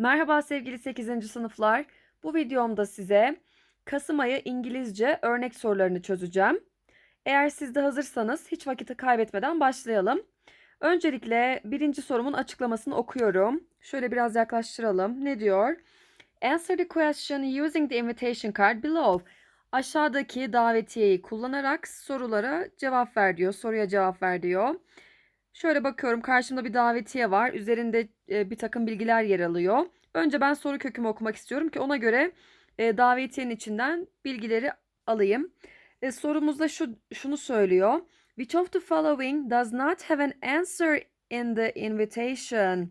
Merhaba sevgili 8. sınıflar. Bu videomda size Kasım ayı İngilizce örnek sorularını çözeceğim. Eğer siz de hazırsanız hiç vakit kaybetmeden başlayalım. Öncelikle birinci sorumun açıklamasını okuyorum. Şöyle biraz yaklaştıralım. Ne diyor? Answer the question using the invitation card below. Aşağıdaki davetiyeyi kullanarak sorulara cevap ver diyor. Soruya cevap ver diyor. Şöyle bakıyorum karşımda bir davetiye var. Üzerinde e, bir takım bilgiler yer alıyor. Önce ben soru kökümü okumak istiyorum ki ona göre e, davetiyenin içinden bilgileri alayım. E, sorumuzda şu şunu söylüyor. Which of the following does not have an answer in the invitation?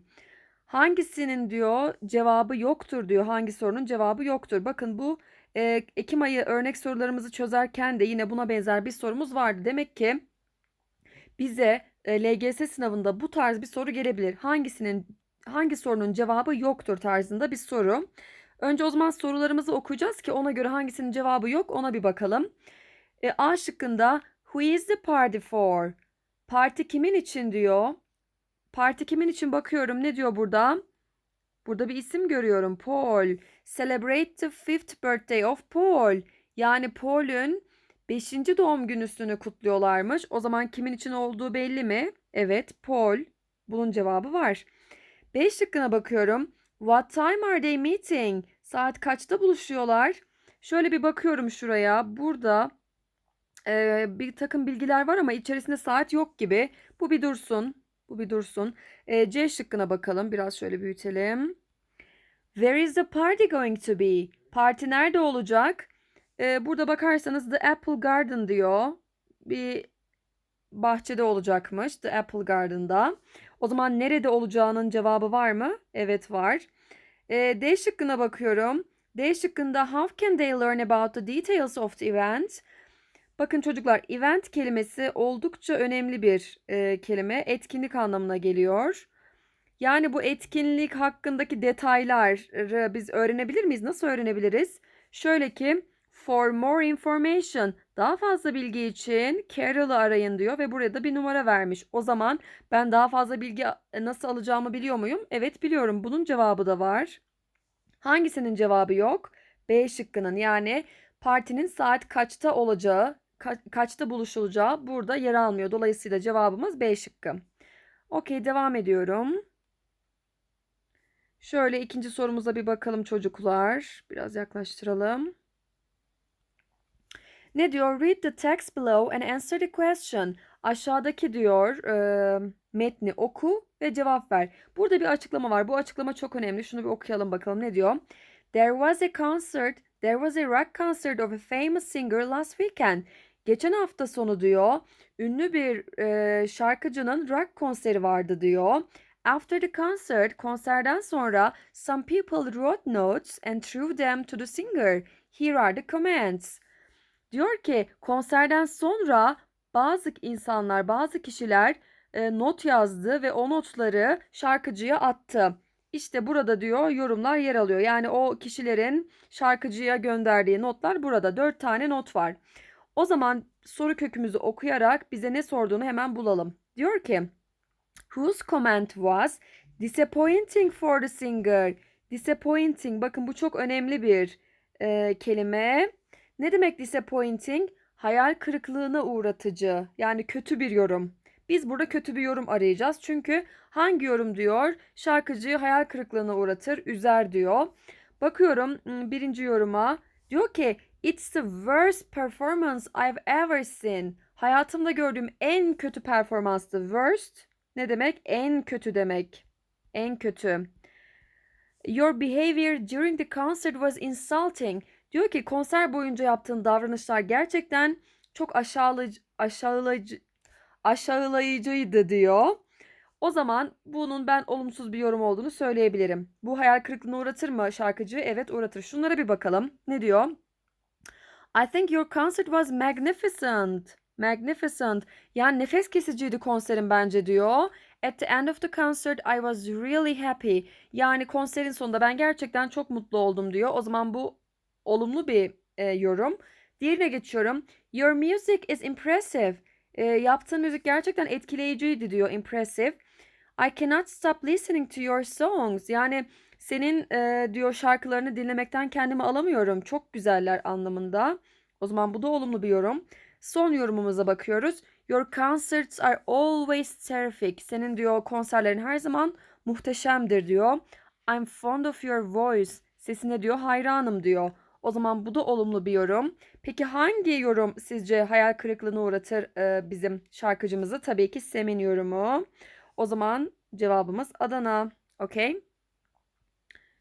Hangisinin diyor cevabı yoktur diyor. Hangi sorunun cevabı yoktur. Bakın bu e, Ekim ayı örnek sorularımızı çözerken de yine buna benzer bir sorumuz vardı. Demek ki bize LGS sınavında bu tarz bir soru gelebilir. Hangisinin hangi sorunun cevabı yoktur tarzında bir soru. Önce o zaman sorularımızı okuyacağız ki ona göre hangisinin cevabı yok ona bir bakalım. E, A şıkkında Who is the party for? Parti kimin için diyor. Parti kimin için bakıyorum ne diyor burada? Burada bir isim görüyorum. Paul. Celebrate the fifth birthday of Paul. Yani Paul'ün 5. doğum günüsünü kutluyorlarmış. O zaman kimin için olduğu belli mi? Evet, Paul. Bunun cevabı var. B şıkkına bakıyorum. What time are they meeting? Saat kaçta buluşuyorlar? Şöyle bir bakıyorum şuraya. Burada e, bir takım bilgiler var ama içerisinde saat yok gibi. Bu bir dursun. Bu bir dursun. E, C şıkkına bakalım. Biraz şöyle büyütelim. Where is the party going to be? Parti nerede olacak? Ee, burada bakarsanız The Apple Garden diyor. Bir bahçede olacakmış. The Apple Garden'da. O zaman nerede olacağının cevabı var mı? Evet var. Ee, D şıkkına bakıyorum. D şıkkında how can they learn about the details of the event? Bakın çocuklar event kelimesi oldukça önemli bir e, kelime. Etkinlik anlamına geliyor. Yani bu etkinlik hakkındaki detayları biz öğrenebilir miyiz? Nasıl öğrenebiliriz? Şöyle ki For more information, daha fazla bilgi için Carol'ı arayın diyor ve buraya da bir numara vermiş. O zaman ben daha fazla bilgi nasıl alacağımı biliyor muyum? Evet biliyorum. Bunun cevabı da var. Hangisinin cevabı yok? B şıkkının yani partinin saat kaçta olacağı, ka- kaçta buluşulacağı burada yer almıyor. Dolayısıyla cevabımız B şıkkı. Okey devam ediyorum. Şöyle ikinci sorumuza bir bakalım çocuklar. Biraz yaklaştıralım. Ne diyor? Read the text below and answer the question. Aşağıdaki diyor e, metni oku ve cevap ver. Burada bir açıklama var. Bu açıklama çok önemli. Şunu bir okuyalım bakalım ne diyor? There was a concert. There was a rock concert of a famous singer last weekend. Geçen hafta sonu diyor ünlü bir e, şarkıcının rock konseri vardı diyor. After the concert, konserden sonra some people wrote notes and threw them to the singer. Here are the comments. Diyor ki konserden sonra bazı insanlar, bazı kişiler e, not yazdı ve o notları şarkıcıya attı. İşte burada diyor yorumlar yer alıyor. Yani o kişilerin şarkıcıya gönderdiği notlar burada. Dört tane not var. O zaman soru kökümüzü okuyarak bize ne sorduğunu hemen bulalım. Diyor ki Whose comment was disappointing for the singer? Disappointing. Bakın bu çok önemli bir e, kelime. Ne demek disappointing? Hayal kırıklığına uğratıcı. Yani kötü bir yorum. Biz burada kötü bir yorum arayacağız. Çünkü hangi yorum diyor? Şarkıcıyı hayal kırıklığına uğratır, üzer diyor. Bakıyorum hmm, birinci yoruma. Diyor ki It's the worst performance I've ever seen. Hayatımda gördüğüm en kötü performanstı. Worst ne demek? En kötü demek. En kötü. Your behavior during the concert was insulting. Diyor ki konser boyunca yaptığın davranışlar gerçekten çok aşağılayıcı, aşağılayıcı, aşağılayıcıydı diyor. O zaman bunun ben olumsuz bir yorum olduğunu söyleyebilirim. Bu hayal kırıklığına uğratır mı şarkıcı? Evet uğratır. Şunlara bir bakalım. Ne diyor? I think your concert was magnificent. Magnificent. Yani nefes kesiciydi konserin bence diyor. At the end of the concert I was really happy. Yani konserin sonunda ben gerçekten çok mutlu oldum diyor. O zaman bu olumlu bir e, yorum. Diğerine geçiyorum. Your music is impressive. E, yaptığın müzik gerçekten etkileyiciydi diyor. Impressive. I cannot stop listening to your songs. Yani senin e, diyor şarkılarını dinlemekten kendimi alamıyorum. Çok güzeller anlamında. O zaman bu da olumlu bir yorum. Son yorumumuza bakıyoruz. Your concerts are always terrific. Senin diyor konserlerin her zaman muhteşemdir diyor. I'm fond of your voice. Sesine diyor hayranım diyor. O zaman bu da olumlu bir yorum. Peki hangi yorum sizce hayal kırıklığına uğratır e, bizim şarkıcımızı? Tabii ki Sem'in yorumu. O zaman cevabımız Adana. Okey.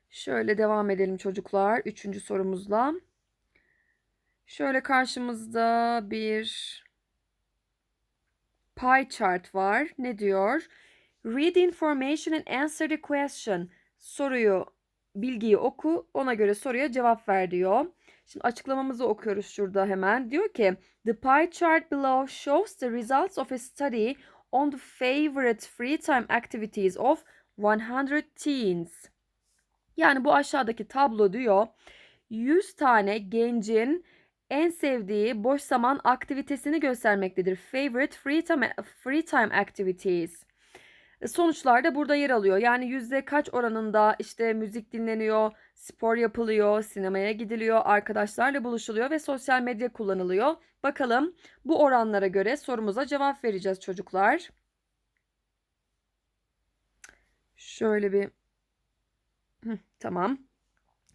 Şöyle devam edelim çocuklar. Üçüncü sorumuzla. Şöyle karşımızda bir pie chart var. Ne diyor? Read information and answer the question. Soruyu, bilgiyi oku, ona göre soruya cevap ver diyor. Şimdi açıklamamızı okuyoruz şurada hemen. Diyor ki, The pie chart below shows the results of a study on the favorite free time activities of 100 teens. Yani bu aşağıdaki tablo diyor 100 tane gencin en sevdiği boş zaman aktivitesini göstermektedir. Favorite free time, free time activities. Sonuçlar da burada yer alıyor. Yani yüzde kaç oranında işte müzik dinleniyor, spor yapılıyor, sinemaya gidiliyor, arkadaşlarla buluşuluyor ve sosyal medya kullanılıyor. Bakalım bu oranlara göre sorumuza cevap vereceğiz çocuklar. Şöyle bir tamam.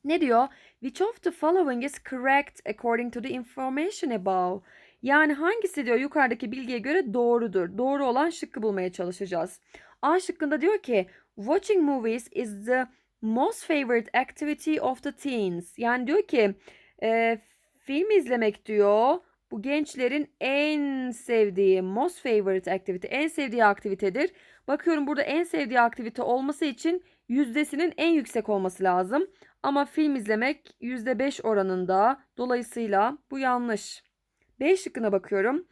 Ne diyor? Which of the following is correct according to the information above? Yani hangisi diyor yukarıdaki bilgiye göre doğrudur. Doğru olan şıkkı bulmaya çalışacağız. A şıkkında diyor ki watching movies is the most favorite activity of the teens. Yani diyor ki e, film izlemek diyor bu gençlerin en sevdiği most favorite activity en sevdiği aktivitedir. Bakıyorum burada en sevdiği aktivite olması için yüzdesinin en yüksek olması lazım. Ama film izlemek %5 oranında. Dolayısıyla bu yanlış. B şıkkına bakıyorum.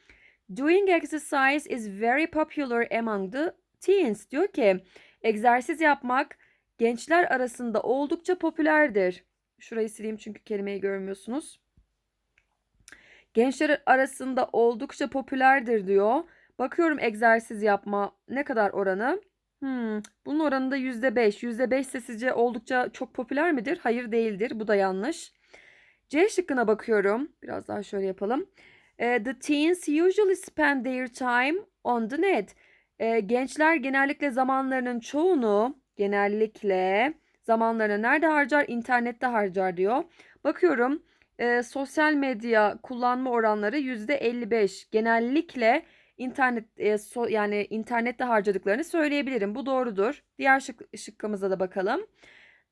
Doing exercise is very popular among the teens. Diyor ki egzersiz yapmak gençler arasında oldukça popülerdir. Şurayı sileyim çünkü kelimeyi görmüyorsunuz. Gençler arasında oldukça popülerdir diyor. Bakıyorum egzersiz yapma ne kadar oranı? Hmm, bunun oranı da %5. %5 ise sizce oldukça çok popüler midir? Hayır değildir. Bu da yanlış. C şıkkına bakıyorum. Biraz daha şöyle yapalım. The teens usually spend their time on the net. E, gençler genellikle zamanlarının çoğunu genellikle zamanlarını nerede harcar? İnternette harcar diyor. Bakıyorum e, sosyal medya kullanma oranları %55. Genellikle internet e, so, yani internette harcadıklarını söyleyebilirim. Bu doğrudur. Diğer şık, şıkkımıza da bakalım.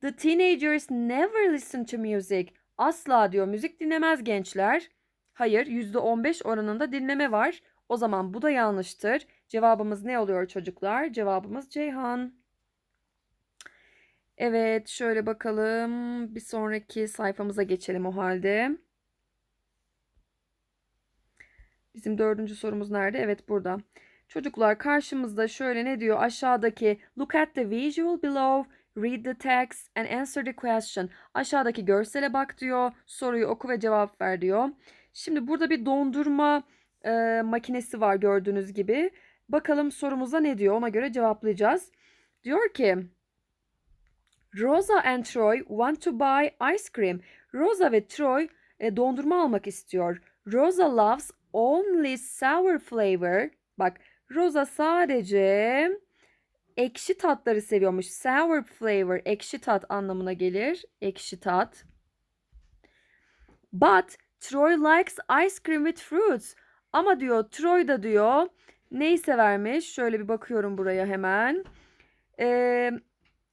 The teenagers never listen to music. Asla diyor müzik dinlemez gençler. Hayır %15 oranında dinleme var. O zaman bu da yanlıştır. Cevabımız ne oluyor çocuklar? Cevabımız Ceyhan. Evet şöyle bakalım. Bir sonraki sayfamıza geçelim o halde. Bizim dördüncü sorumuz nerede? Evet burada. Çocuklar karşımızda şöyle ne diyor? Aşağıdaki look at the visual below, read the text and answer the question. Aşağıdaki görsele bak diyor. Soruyu oku ve cevap ver diyor. Şimdi burada bir dondurma e, makinesi var gördüğünüz gibi. Bakalım sorumuza ne diyor? Ona göre cevaplayacağız. Diyor ki Rosa and Troy want to buy ice cream. Rosa ve Troy e, dondurma almak istiyor. Rosa loves only sour flavor. Bak Rosa sadece ekşi tatları seviyormuş. Sour flavor ekşi tat anlamına gelir. Ekşi tat. But Troy likes ice cream with fruits. Ama diyor Troy da diyor neyi severmiş? Şöyle bir bakıyorum buraya hemen. Ee,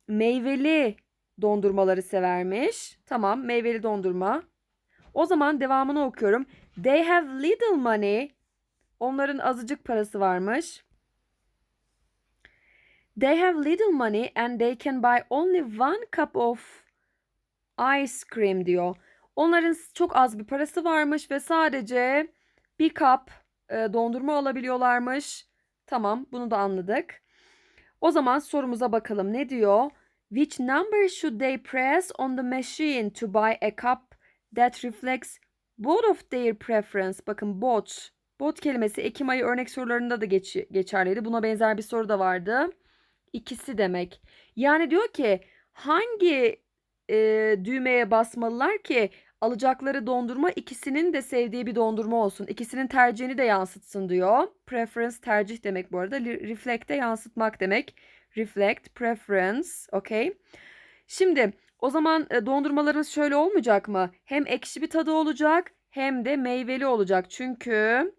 meyveli dondurmaları severmiş. Tamam meyveli dondurma. O zaman devamını okuyorum. They have little money. Onların azıcık parası varmış. They have little money and they can buy only one cup of ice cream diyor. Onların çok az bir parası varmış ve sadece bir kap e, dondurma alabiliyorlarmış. Tamam, bunu da anladık. O zaman sorumuza bakalım. Ne diyor? Which number should they press on the machine to buy a cup that reflects both of their preference? Bakın both. Both kelimesi Ekim ayı örnek sorularında da geç, geçerliydi. Buna benzer bir soru da vardı. İkisi demek. Yani diyor ki hangi e, düğmeye basmalılar ki alacakları dondurma ikisinin de sevdiği bir dondurma olsun. İkisinin tercihini de yansıtsın diyor. Preference tercih demek bu arada. Reflect de yansıtmak demek. Reflect, preference, okay. Şimdi o zaman e, dondurmalarımız şöyle olmayacak mı? Hem ekşi bir tadı olacak hem de meyveli olacak. Çünkü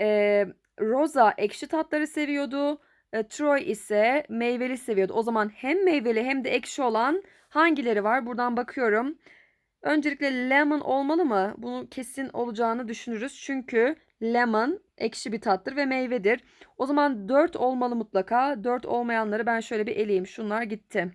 e, Rosa ekşi tatları seviyordu. E, Troy ise meyveli seviyordu. O zaman hem meyveli hem de ekşi olan hangileri var? Buradan bakıyorum. Öncelikle lemon olmalı mı? Bunu kesin olacağını düşünürüz. Çünkü lemon ekşi bir tattır ve meyvedir. O zaman 4 olmalı mutlaka. 4 olmayanları ben şöyle bir eleyeyim. Şunlar gitti.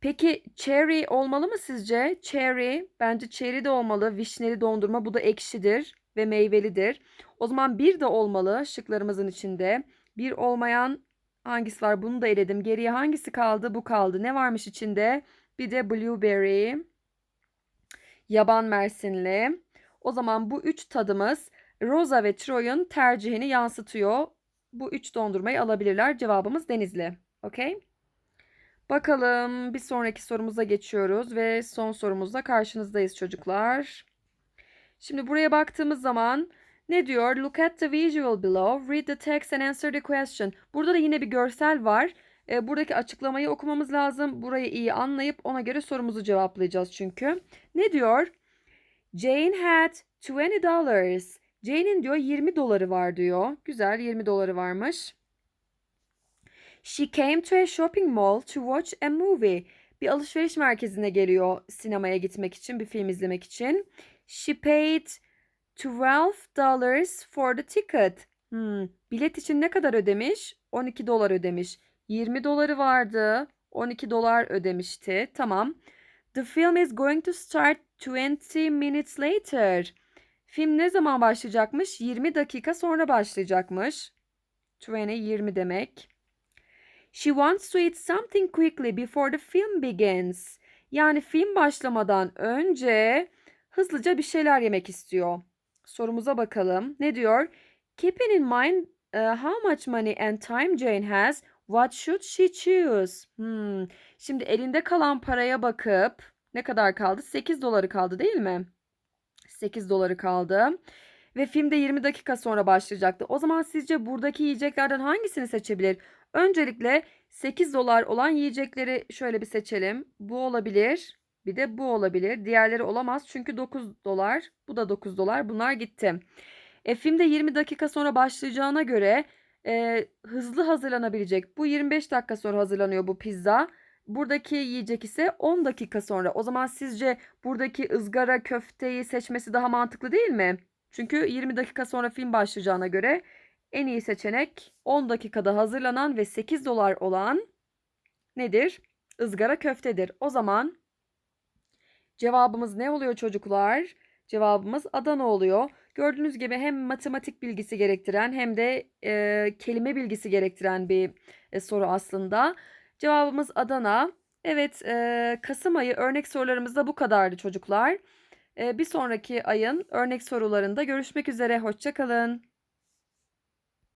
Peki cherry olmalı mı sizce? Cherry bence cherry de olmalı. Vişneli dondurma bu da ekşidir ve meyvelidir. O zaman bir de olmalı şıklarımızın içinde. Bir olmayan hangisi var? Bunu da eledim. Geriye hangisi kaldı? Bu kaldı. Ne varmış içinde? Bir de blueberry. Yaban mersinli. O zaman bu üç tadımız Rosa ve Troy'un tercihini yansıtıyor. Bu üç dondurmayı alabilirler. Cevabımız Denizli. Okey? Bakalım bir sonraki sorumuza geçiyoruz ve son sorumuzda karşınızdayız çocuklar. Şimdi buraya baktığımız zaman ne diyor? Look at the visual below, read the text and answer the question. Burada da yine bir görsel var. E, buradaki açıklamayı okumamız lazım. Burayı iyi anlayıp ona göre sorumuzu cevaplayacağız çünkü. Ne diyor? Jane had 20 dollars. Jane'in diyor 20 doları var diyor. Güzel 20 doları varmış. She came to a shopping mall to watch a movie. Bir alışveriş merkezine geliyor sinemaya gitmek için, bir film izlemek için. She paid 12 dollars for the ticket. Hmm, bilet için ne kadar ödemiş? 12 dolar ödemiş. 20 doları vardı. 12 dolar ödemişti. Tamam. The film is going to start 20 minutes later. Film ne zaman başlayacakmış? 20 dakika sonra başlayacakmış. 20 20 demek. She wants to eat something quickly before the film begins. Yani film başlamadan önce hızlıca bir şeyler yemek istiyor. Sorumuza bakalım. Ne diyor? Keeping in mind uh, how much money and time Jane has, what should she choose? Hmm. Şimdi elinde kalan paraya bakıp ne kadar kaldı? 8 doları kaldı değil mi? 8 doları kaldı. Ve filmde 20 dakika sonra başlayacaktı. O zaman sizce buradaki yiyeceklerden hangisini seçebilir? Öncelikle 8 dolar olan yiyecekleri şöyle bir seçelim. Bu olabilir. Bir de bu olabilir. Diğerleri olamaz çünkü 9 dolar. Bu da 9 dolar. Bunlar gitti. E, filmde 20 dakika sonra başlayacağına göre e, hızlı hazırlanabilecek. Bu 25 dakika sonra hazırlanıyor bu pizza. Buradaki yiyecek ise 10 dakika sonra. O zaman sizce buradaki ızgara köfteyi seçmesi daha mantıklı değil mi? Çünkü 20 dakika sonra film başlayacağına göre en iyi seçenek 10 dakikada hazırlanan ve 8 dolar olan nedir? Izgara köftedir. O zaman cevabımız ne oluyor çocuklar? Cevabımız Adana oluyor. Gördüğünüz gibi hem matematik bilgisi gerektiren hem de e, kelime bilgisi gerektiren bir e, soru aslında. Cevabımız Adana. Evet, e, Kasım ayı örnek sorularımız da bu kadardı çocuklar. E, bir sonraki ayın örnek sorularında görüşmek üzere. Hoşçakalın.